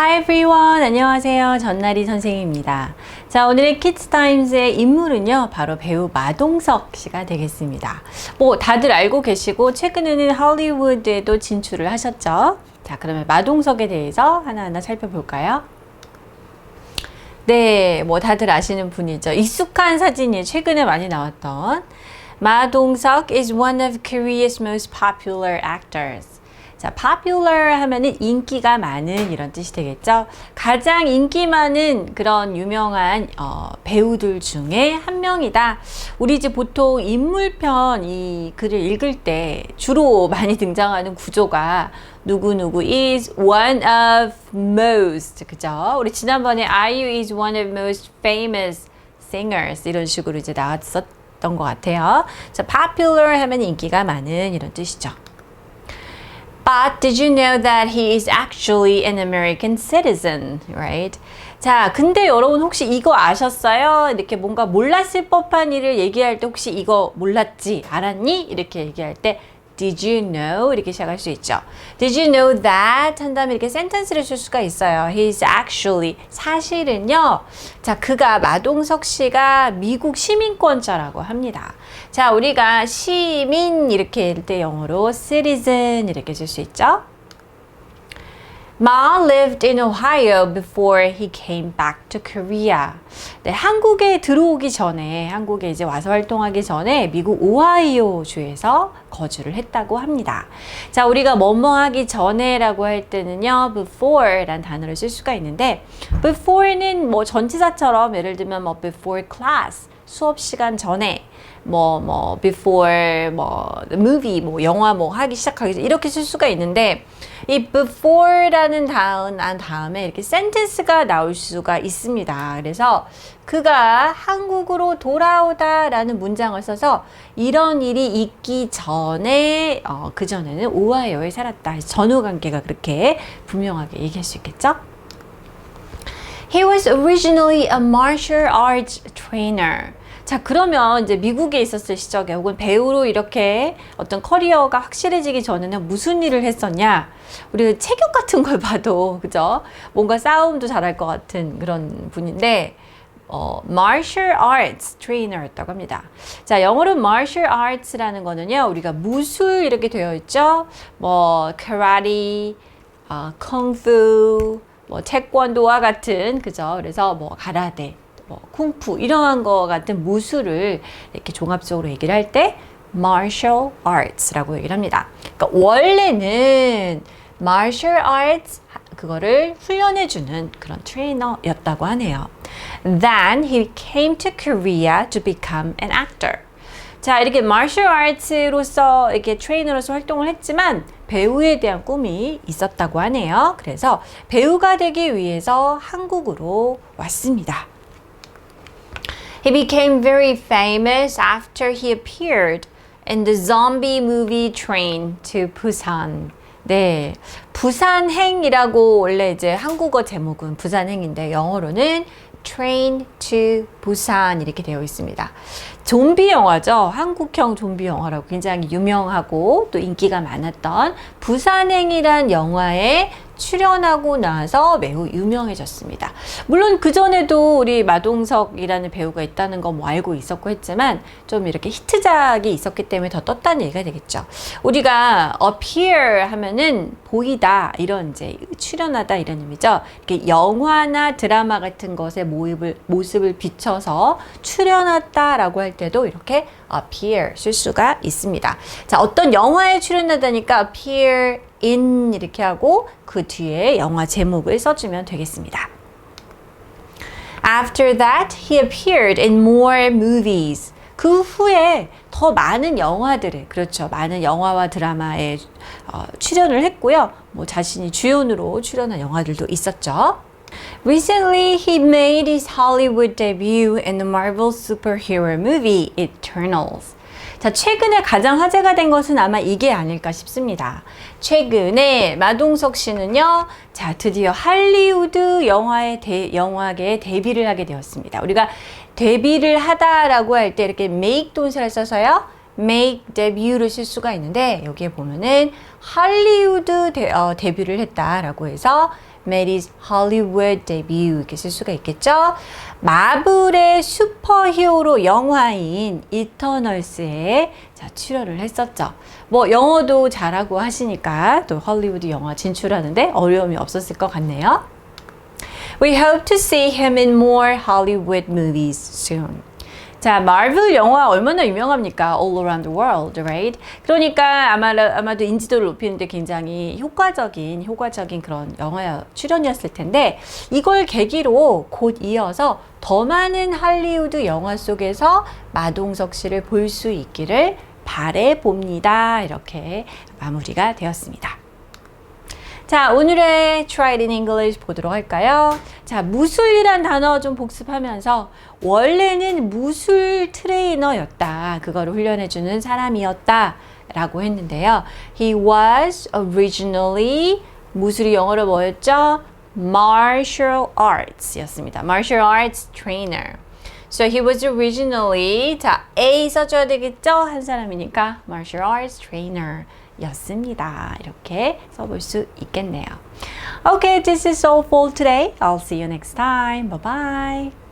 Hi everyone. 안녕하세요. 전나리 선생님입니다. 자, 오늘의 키즈타임즈의 인물은요, 바로 배우 마동석 씨가 되겠습니다. 뭐, 다들 알고 계시고, 최근에는 할리우드에도 진출을 하셨죠. 자, 그러면 마동석에 대해서 하나하나 살펴볼까요? 네, 뭐, 다들 아시는 분이죠. 익숙한 사진이 최근에 많이 나왔던 마동석 is one of Korea's most popular actors. 자, popular 하면은 인기가 많은 이런 뜻이 되겠죠. 가장 인기 많은 그런 유명한 어, 배우들 중에 한 명이다. 우리 이제 보통 인물편 이 글을 읽을 때 주로 많이 등장하는 구조가 누구누구 is one of most. 그죠? 우리 지난번에 IU is one of most famous singers 이런 식으로 이제 나왔었던 것 같아요. 자, popular 하면 인기가 많은 이런 뜻이죠. But did you know that he is actually an American citizen, right? 자, 근데 여러분 혹시 이거 아셨어요? 이렇게 뭔가 몰랐을 법한 일을 얘기할 때 혹시 이거 몰랐지? 알았니? 이렇게 얘기할 때 Did you know? 이렇게 시작할 수 있죠. Did you know that? 한 다음에 이렇게 센텐스를 쓸 수가 있어요. He's actually. 사실은요. 자, 그가 마동석 씨가 미국 시민권자라고 합니다. 자, 우리가 시민 이렇게 할 때 영어로 citizen 이렇게 쓸 수 있죠. Ma lived in Ohio before he came back to Korea. 네, 한국에 들어오기 전에, 한국에 이제 와서 활동하기 전에 미국 오하이오 주에서 거주를 했다고 합니다. 자, 우리가 뭐뭐 하기 전에라고 할 때는요, before란 단어를 쓸 수가 있는데, before는 뭐 전치사처럼 예를 들면 뭐 before class, 수업 시간 전에, 뭐, 뭐, before, 뭐, movie, 뭐, 영화 뭐 하기 시작하기 전 이렇게 쓸 수가 있는데, 이 before라는 다음, 난 다음에 이렇게 sentence가 나올 수가 있습니다. 그래서 그가 한국으로 돌아오다라는 문장을 써서 이런 일이 있기 전에, 어, 그 전에는 오하이오에 살았다. 전후 관계가 그렇게 분명하게 얘기할 수 있겠죠? He was originally a martial arts trainer. 자, 그러면 이제 미국에 있었을 시절에 혹은 배우로 이렇게 어떤 커리어가 확실해지기 전에는 무슨 일을 했었냐? 우리 체격 같은 걸 봐도, 그죠? 뭔가 싸움도 잘할 것 같은 그런 분인데, 어, martial arts trainer였다고 합니다. 자, 영어로 martial arts라는 거는요, 우리가 무술 이렇게 되어 있죠? 뭐, karate, 어, 쿵푸, 뭐, 태권도와 같은, 그죠? 그래서 뭐, 가라데. 뭐 쿵푸 이러한 거 같은 무술을 이렇게 종합적으로 얘기를 할 때 martial arts라고 얘기를 합니다. 그러니까 원래는 martial arts 그거를 훈련해 주는 그런 트레이너였다고 하네요. Then he came to Korea to become an actor. 자, 이렇게 martial arts로서 이렇게 트레이너로서 활동을 했지만 배우에 대한 꿈이 있었다고 하네요. 그래서 배우가 되기 위해서 한국으로 왔습니다. He became very famous after he appeared in the zombie movie Train to Busan. 네. 부산행이라고 원래 이제 한국어 제목은 부산행인데 영어로는 Train to Busan 이렇게 되어 있습니다. 좀비 영화죠. 한국형 좀비 영화라고 굉장히 유명하고 또 인기가 많았던 부산행이란 영화에 출연하고 나서 매우 유명해졌습니다. 물론 그전에도 우리 마동석이라는 배우가 있다는 거뭐 알고 있었고 했지만 좀 이렇게 히트작이 있었기 때문에 더 떴다는 얘기가 되겠죠. 우리가 appear 하면은 보이다 이런 이제 출연하다 이런 의미죠. 이렇게 영화나 드라마 같은 것에 모습을, 모습을 비춰서 출연했다라고 할 때도 이렇게 appear 쓸 수가 있습니다. 자, 어떤 영화에 출연하다니까 appear in 이렇게 하고 그 뒤에 영화 제목을 써주면 되겠습니다. After that, he appeared in more movies. 그 후에 더 많은 영화들에 그렇죠 많은 영화와 드라마에 어, 출연을 했고요 뭐 자신이 주연으로 출연한 영화들도 있었죠 Recently, he made his Hollywood debut in the Marvel superhero movie Eternals. 자, 최근에 가장 화제가 된 것은 아마 이게 아닐까 싶습니다. 최근에 마동석 씨는요, 자, 드디어 할리우드 영화의 대, 영화계에 데뷔를 하게 되었습니다. 우리가 데뷔를 하다라고 할 때 이렇게 make 동사를 써서요, make 데뷔를 쓸 수가 있는데, 여기에 보면은 할리우드 데, 어, 데뷔를 했다라고 해서 made his Hollywood debut 이렇게 쓸 수가 있겠죠. 마블의 슈퍼히어로 영화인 이터널스에 자, 출연을 했었죠. 뭐 영어도 잘하고 하시니까 또 헐리우드 영화 진출하는데 어려움이 없었을 것 같네요. We hope to see him in more Hollywood movies soon. 자, 마블 영화 얼마나 유명합니까? All around the world, right? 그러니까 아마, 아마도 인지도를 높이는데 굉장히 효과적인, 효과적인 그런 영화 출연이었을 텐데, 이걸 계기로 곧 이어서 더 많은 할리우드 영화 속에서 마동석 씨를 볼 수 있기를 바래 봅니다. 이렇게 마무리가 되었습니다. 자, 오늘의 Try in English 보도록 할까요? 자, 무술이란 단어 좀 복습하면서 원래는 무술 트레이너였다. 그거를 훈련해주는 사람이었다. 라고 했는데요. He was originally 무술이 영어로 뭐였죠? Martial Arts 였습니다. Martial Arts Trainer. So he was originally 자 A 써줘야 되겠죠? 한 사람이니까 Martial Arts Trainer 였습니다. 이렇게 써볼 수 있겠네요. Okay, this is all for today. I'll see you next time. Bye bye.